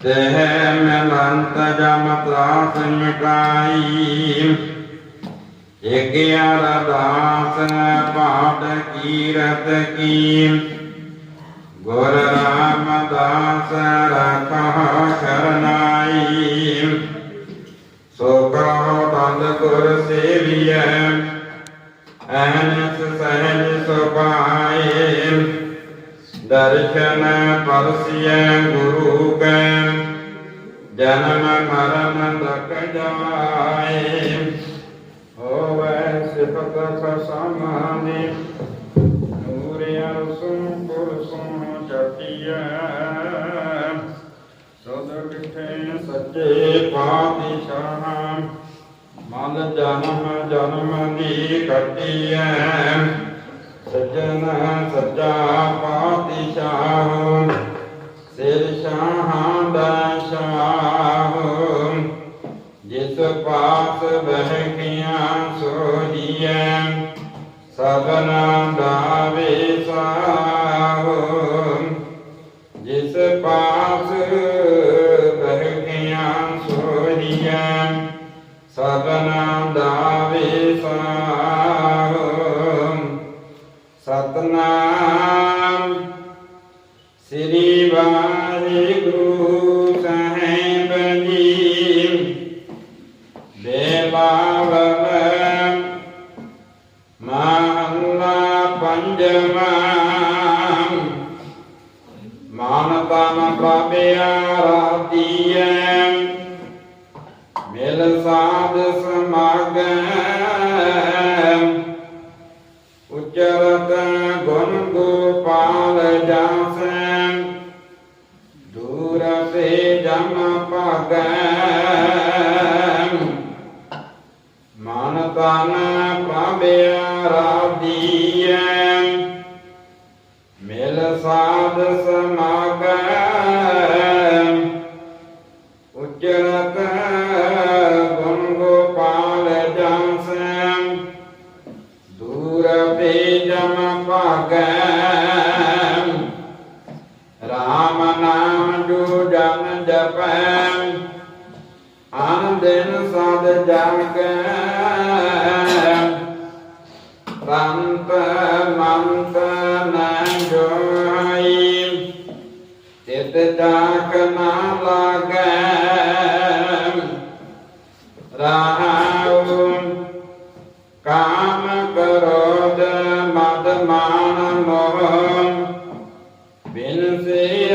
ਤਹ ਮਲੰਤ ਜਮ ਤਰਾਸ ਮਿਟਾਈ ਇਕ ਅਰਦਾਸ ਪਾਠ ਕੀਰਤ ਕੀ ਗੁਰ ਰਾਮਦਾਸ ਰਖਾ ਸ਼ਰਨਾਈ ਸੋ ਕਹੋ ਤੰਦ ਗੁਰ ਸੇਵੀਐ ਅਹਨਸ ਸਹਿਜ ਸੁਭਾਏ। ਦਰਸ਼ਨ ਪਰਸਿਐ ਗੁਰੂ ਕੈ। ਜਨਮ ਮਰਨ ਦਕ ਜਾਏ। ਹੋਵੈ ਸਿਫਤ ਸਮਾਨੇ ਨੂਰ ਅਰਸੁ ਪੁਰਸੁ ਚਤੀਐ ਸਦ ਕਿਠੇ ਸੱਚੇ ਪਾਤਸ਼ਾਹ। ਮਨ ਜਨਮ ਜਨਮ ਦੀ ਕੱਟੀਐ। ਸੱਜਣ ਸੱਚਾ ਪਾਤਸ਼ਾਹ, ਸਿਰ ਸ਼ਾਹਾਂ ਦਾ ਸ਼ਾਹ ਜਿਸ ਪਾਸ ਬਹਿ ਗਿਆ ਸੋਹੀਐ ਸਭਨਾ ਦਾ ਵਿਸਾਹੋ ਜਿਸ ਪਾਸ ਬਹਿ ਗਿਆ ਸੋਹੀਐ ਸਭਨਾ ਦਾ ਵਿਸਾਹੋ ਸਤਨਾਮ। ਸ੍ਰੀ ਵਾਹਿਗੁਰੂ ਸਾਹਿਬ ਜੀ। ਬੇਲਾਵਲ ਮਹੱਲਾ ਪੰਜਵਾਂ। ਮਾਨ ਤਨ ਰਾਤੀਐ ਮਿਲ ਸਾਧ ਗੋਪਾਲ ਜਾਸੈ ਦੂਰ ਸੇ ਜਮ ਭਾਗੈ। ਮਨ ਤਨ ਪ੍ਰਭਿਆ ਰਾਧੀਐ ਮਿਲ ਸਾਧ ਸਮਾਗੈ। ਉਚਰਤ ਗੁਣ ਗੋਪਾਲ ਜਾਸੈ। ਦੂਰ ਭੇਜਮ ਭਾਗੈ। ਨਾਮ ਜੋ ਜਨ ਜਪੈ। ਆਨ ਦਿਨ ਸਦ ਜਾਗੈ ਪੰਤ ਮੰਤ ਨ ਜੋਈ। ਤਿਤ ਜਾਕ ਨਾ ਲਾਗੈ। ਰਹਾਉ ਕਾਮ ਕ੍ਰੋਧ ਮਦ ਮਾਨ